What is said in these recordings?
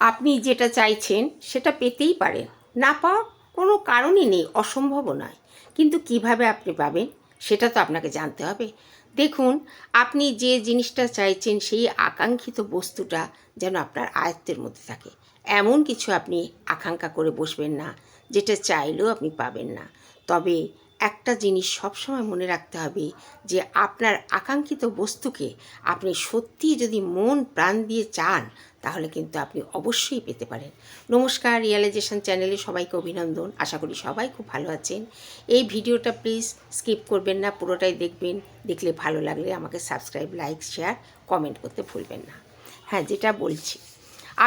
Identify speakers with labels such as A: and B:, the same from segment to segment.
A: আপনি যেটা চাইছেন সেটা পেতেই পারেন। না পাওয়ার কোনো কারণই নেই, অসম্ভবও নয়। কিন্তু কীভাবে আপনি পাবেন সেটা তো আপনাকে জানতে হবে। দেখুন, আপনি যে জিনিসটা চাইছেন সেই আকাঙ্ক্ষিত বস্তুটা যেন আপনার আয়ত্তের মধ্যে থাকে। এমন কিছু আপনি আকাঙ্ক্ষা করে বসবেন না, যেটা চাইলেও আপনি পাবেন না। তবে একটা জিনিস সবসময় মনে রাখতে হবে যে আপনার আকাঙ্ক্ষিত বস্তুকে আপনি সত্যিই যদি মন প্রাণ দিয়ে চান, তাহলে কিন্তু আপনি অবশ্যই পেতে পারেন। নমস্কার রিয়েলাইজেশন চ্যানেলে সবাইকে অভিনন্দন। আশা করি সবাই খুব ভালো আছেন। এই ভিডিওটা প্লিজ স্কিপ করবেন না, পুরোটাই দেখবেন। দেখলে ভালো লাগলে আমাকে সাবস্ক্রাইব লাইক শেয়ার কমেন্ট করতে ভুলবেন না। হ্যাঁ যেটা বলছি।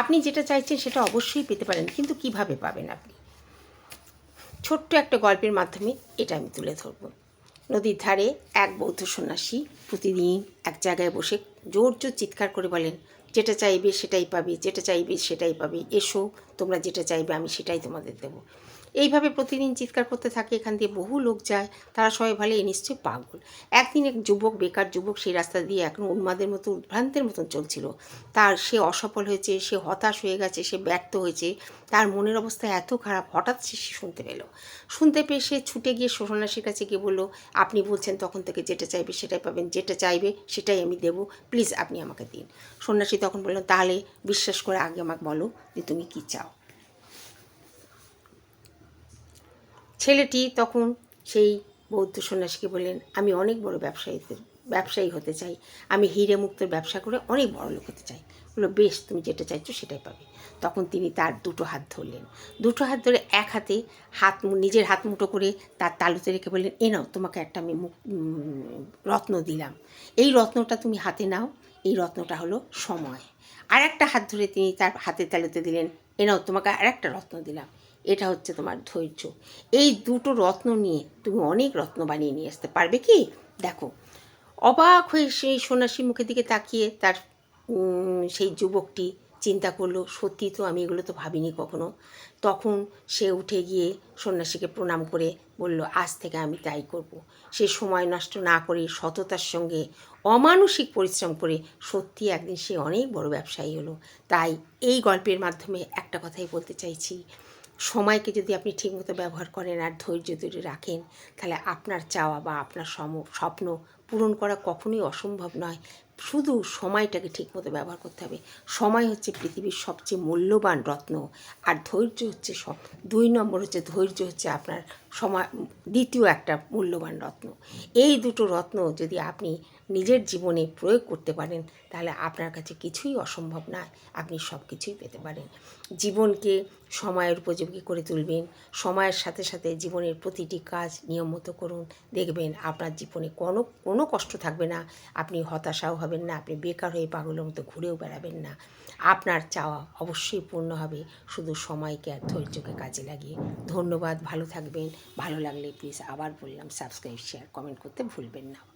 A: আপনি যেটা চাইছেন সেটা অবশ্যই পেতে পারেন, কিন্তু কীভাবে পাবেন আপনি? ছোট্ট একটা গল্পের মাধ্যমে এটা আমি তুলে ধরব। নদীর ধারে এক বৌদ্ধ সন্ন্যাসী প্রতিদিন এক জায়গায় বসে জোর জোর চিৎকার করে বলেন, যেটা চাইবে সেটাই পাবে, যেটা চাইবে সেটাই পাবে, এসো, তোমরা যেটা চাইবে আমি সেটাই তোমাদের দেবো। এইভাবে প্রতিদিন চিৎকার করতে থাকে, এখান দিয়ে বহু লোক যায়, তারা সবাই ভালো এ নিশ্চয়ই পাগল। একদিন এক যুবক, বেকার যুবক সেই রাস্তা দিয়ে এখন উন্মাদের মতো, উদ্ভ্রান্তের মতন চলছিল। তার সে অসফল হয়েছে, সে হতাশ হয়ে গেছে, সে ব্যর্থ হয়েছে, তার মনের অবস্থা এত খারাপ, হঠাৎ সে শুনতে পেল। শুনতে পেয়ে সে ছুটে গিয়ে সন্ন্যাসীর কাছে গিয়ে বলল, আপনি বলছেন তখন থেকে যেটা চাইবে সেটাই পাবেন, যেটা চাইবে সেটাই আমি দেবো, প্লিজ আপনি আমাকে দিন। সন্ন্যাসী তখন বলল, তাহলে বিশ্বাস করে আগে আমাকে বলো যে তুমি কী চাও। ছেলেটি তখন সেই বৌদ্ধ সন্ন্যাসীকে বললেন আমি অনেক বড় ব্যবসায়ী ব্যবসায়ী হতে চাই। আমি হিরে মুক্তর ব্যবসা করে অনেক বড় লোক হতে চাই। বলল বেশ তুমি যেটা চাইছো সেটাই পাবে। তখন তিনি তার দুটো হাত ধরলেন। দুটো হাত ধরে এক হাতে হাত নিজের হাত মুঠো করে তার তালুতে রেখে বললেন এ নাও তোমাকে একটা আমি উম, রত্ন দিলাম। এই রত্নটা তুমি হাতে নাও। এই রত্নটা হলো সময়। আর একটা হাত ধরে তিনি তার হাতের তালুতে দিলেন এ নাও তোমাকে আর একটা রত্ন দিলাম। এটা হচ্ছে তোমার ধৈর্য। এই দুটো রত্ন নিয়ে তুমি অনেক রত্ন বানিয়ে নিয়ে আসতে পারবে কি? দেখো, অবাক হয়ে সেই সন্ন্যাসীর মুখের দিকে তাকিয়ে তার সেই যুবকটি চিন্তা করল, সত্যি তো আমি এগুলো তো ভাবিনি কখনো। তখন সে উঠে গিয়ে সন্ন্যাসীকে প্রণাম করে বলল, আজ থেকে আমি তাই করব। সে সময় নষ্ট না করে সততার সঙ্গে অমানসিক পরিশ্রম করে সত্যি একদিন সে অনেক বড় ব্যবসায়ী হলো। তাই এই গল্পের মাধ্যমে একটা কথাই বলতে চাইছি। সময়কে যদি আপনি ঠিকমতো ব্যবহার করেন আর ধৈর্য ধরে রাখেন, তাহলে আপনার চাওয়া বা আপনার সম, স্বপ্ন পূরণ করা কখনোই অসম্ভব নয়। শুধু সময়টাকে ঠিকমতো ব্যবহার করতে হবে। সময় হচ্ছে পৃথিবীর সবচেয়ে মূল্যবান রত্ন। আর ধৈর্য হচ্ছে সব দুই নম্বর হচ্ছে ধৈর্য হচ্ছে আপনার সময়, দ্বিতীয় একটা মূল্যবান রত্ন। এই দুটো রত্ন যদি আপনি নিজের জীবনে প্রয়োগ করতে পারেন, তাহলে আপনার কাছে কিছুই অসম্ভব নয়। আপনি সব কিছুই পেতে পারেন। জীবনকে সময়ের উপযোগী করে তুলবেন। সময়ের সাথে সাথে জীবনের প্রতিটি কাজ নিয়ম মতো করুন। দেখবেন আপনার জীবনে কোনো কোনো কষ্ট থাকবে না। আপনি হতাশাও হবেন না, আপনি বেকার হয়ে পাগলের মতো ঘুরেও বেড়াবেন না। আপনার চাওয়া অবশ্যই পূর্ণ হবে। শুধু সময়কে আর ধৈর্যকে কাজে লাগিয়ে। ধন্যবাদ, ভালো থাকবেন। ভালো লাগলে প্লিজ আবার বললাম সাবস্ক্রাইব শেয়ার কমেন্ট করতে ভুলবেন না।